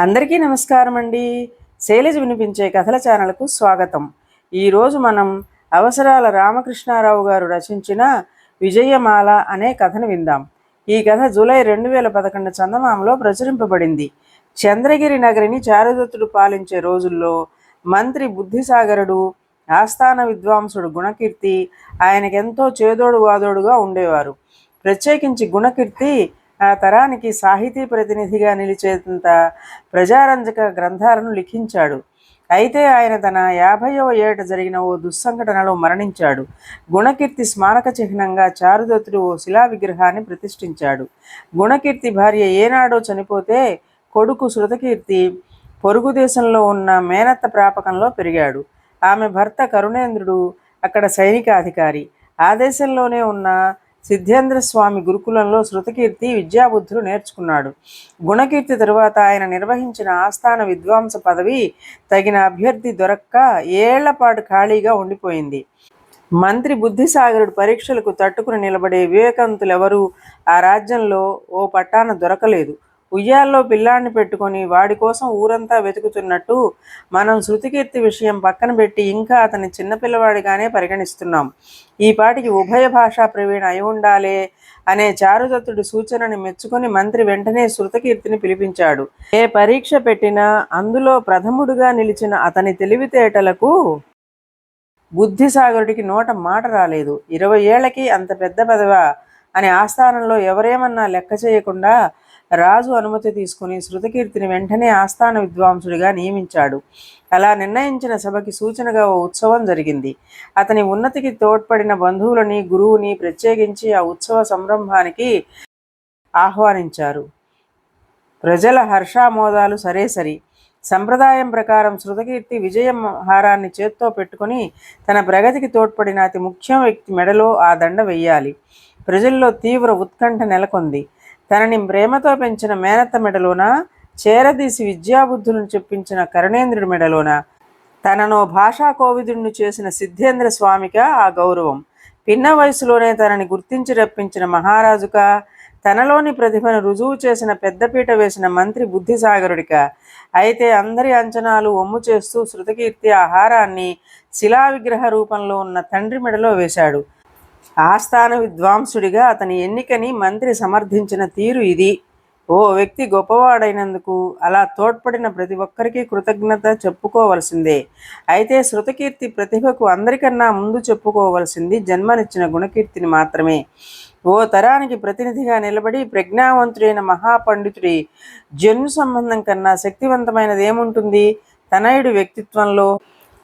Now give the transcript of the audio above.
అందరికీ నమస్కారం అండి. శైలజ వినిపించే కథల ఛానల్కు స్వాగతం. ఈరోజు మనం అవసరాల రామకృష్ణారావు గారు రచించిన విజయమాల అనే కథను విందాం. ఈ కథ జూలై రెండు వేల పదకొండు చందమామలో ప్రచురింపబడింది. చంద్రగిరి నగరిని చారుదత్తుడు పాలించే రోజుల్లో మంత్రి బుద్ధిసాగరుడు ఆస్థాన విద్వాంసుడు గుణకీర్తి ఆయనకెంతో చేదోడు వాదోడుగా ఉండేవారు. ప్రత్యేకించి గుణకీర్తి ఆ తరానికి సాహితీ ప్రతినిధిగా నిలిచేంత ప్రజారంజక గ్రంథాలను లిఖించాడు. అయితే ఆయన తన యాభైవ ఏట జరిగిన ఓ దుస్సంఘటనలో మరణించాడు. గుణకీర్తి స్మారక చిహ్నంగా చారుదత్తుడు ఓ శిలా విగ్రహాన్ని ప్రతిష్ఠించాడు. గుణకీర్తి భార్య ఏనాడో చనిపోతే కొడుకు శృతకీర్తి పొరుగు దేశంలో ఉన్న మేనత్త ప్రాపకంలో పెరిగాడు. ఆమె భర్త కరుణేంద్రుడు అక్కడ సైనికాధికారి. ఆ దేశంలోనే ఉన్న సిద్ధేంద్ర స్వామి గురుకులంలో శృతకీర్తి విద్యాబుద్ధులు నేర్చుకున్నాడు. గుణకీర్తి తరువాత ఆయన నిర్వహించిన ఆస్థాన విద్వాంస పదవి తగిన అభ్యర్థి దొరక్క ఏళ్ళపాటు ఖాళీగా ఉండిపోయింది. మంత్రి బుద్ధిసాగరుడు పరీక్షలకు తట్టుకుని నిలబడే వివేకంతులెవరూ ఆ రాజ్యంలో ఓ పట్టాన దొరకలేదు. ఉయ్యాల్లో పిల్లాన్ని పెట్టుకొని వాడి కోసం ఊరంతా వెతుకుతున్నట్టు మనం శృతికీర్తి విషయం పక్కన పెట్టి ఇంకా అతని చిన్నపిల్లవాడిగానే పరిగణిస్తున్నాం. ఈ పాటికి ఉభయ భాషా ప్రవీణ అయి ఉండాలే అనే చారుదత్తుడి సూచనని మెచ్చుకొని మంత్రి వెంటనే శృతకీర్తిని పిలిపించాడు. ఏ పరీక్ష పెట్టినా అందులో ప్రథముడుగా నిలిచిన అతని తెలివితేటలకు బుద్ధిసాగరుడికి నోట మాట రాలేదు. ఇరవై ఏళ్ళకి అంత పెద్ద పెదవ? అనే ఆస్థానంలో ఎవరేమన్నా లెక్క చేయకుండా రాజు అనుమతి తీసుకుని శృతకీర్తిని వెంటనే ఆస్థాన విద్వాంసుడిగా నియమించాడు. అలా నిర్ణయించిన సభకి సూచనగా ఓ ఉత్సవం జరిగింది. అతని ఉన్నతికి తోడ్పడిన బంధువులని గురువుని ప్రత్యేకించి ఆ ఉత్సవ సంరంభానికి ఆహ్వానించారు. ప్రజల హర్షామోదాలు సరే సరి. సంప్రదాయం ప్రకారం శృతకీర్తి విజయం హారాన్ని చేత్తో పెట్టుకుని తన ప్రగతికి తోడ్పడిన అతి ముఖ్యం వ్యక్తి మెడలో ఆ దండ వెయ్యాలి. ప్రజల్లో తీవ్ర ఉత్కంఠ నెలకొంది. తనని ప్రేమతో పెంచిన మేనత్త మెడలోన చేరదీసి విద్యాబుద్ధులను చెప్పించిన కరుణేంద్రుడి మెడలోన తనను భాషా కోవిదుడిని చేసిన సిద్ధేంద్ర స్వామిక ఆ గౌరవం. పిన్న వయసులోనే తనని గుర్తించి రప్పించిన మహారాజుక తనలోని ప్రతిభను రుజువు చేసిన పెద్దపీట వేసిన మంత్రి బుద్ధిసాగరుడిక. అయితే అందరి అంచనాలు ఒమ్ము చేస్తూ శృతకీర్తి ఆహారాన్ని శిలా విగ్రహ రూపంలో ఉన్న తండ్రి మెడలో వేశాడు. ఆస్థాన విద్వాంసుడిగా అతని ఎన్నికని మంత్రి సమర్థించిన తీరు ఇది. ఓ వ్యక్తి గొప్పవాడైనందుకు అలా తోడ్పడిన ప్రతి ఒక్కరికి కృతజ్ఞత చెప్పుకోవలసిందే. అయితే శృతకీర్తి ప్రతిభకు అందరికన్నా ముందు చెప్పుకోవలసింది జన్మనిచ్చిన గుణకీర్తిని మాత్రమే. ఓ తరానికి ప్రతినిధిగా నిలబడి ప్రజ్ఞావంతుడైన మహాపండితుడి జన్యు సంబంధం కన్నా శక్తివంతమైనది ఏముంటుంది తనయుడి వ్యక్తిత్వంలో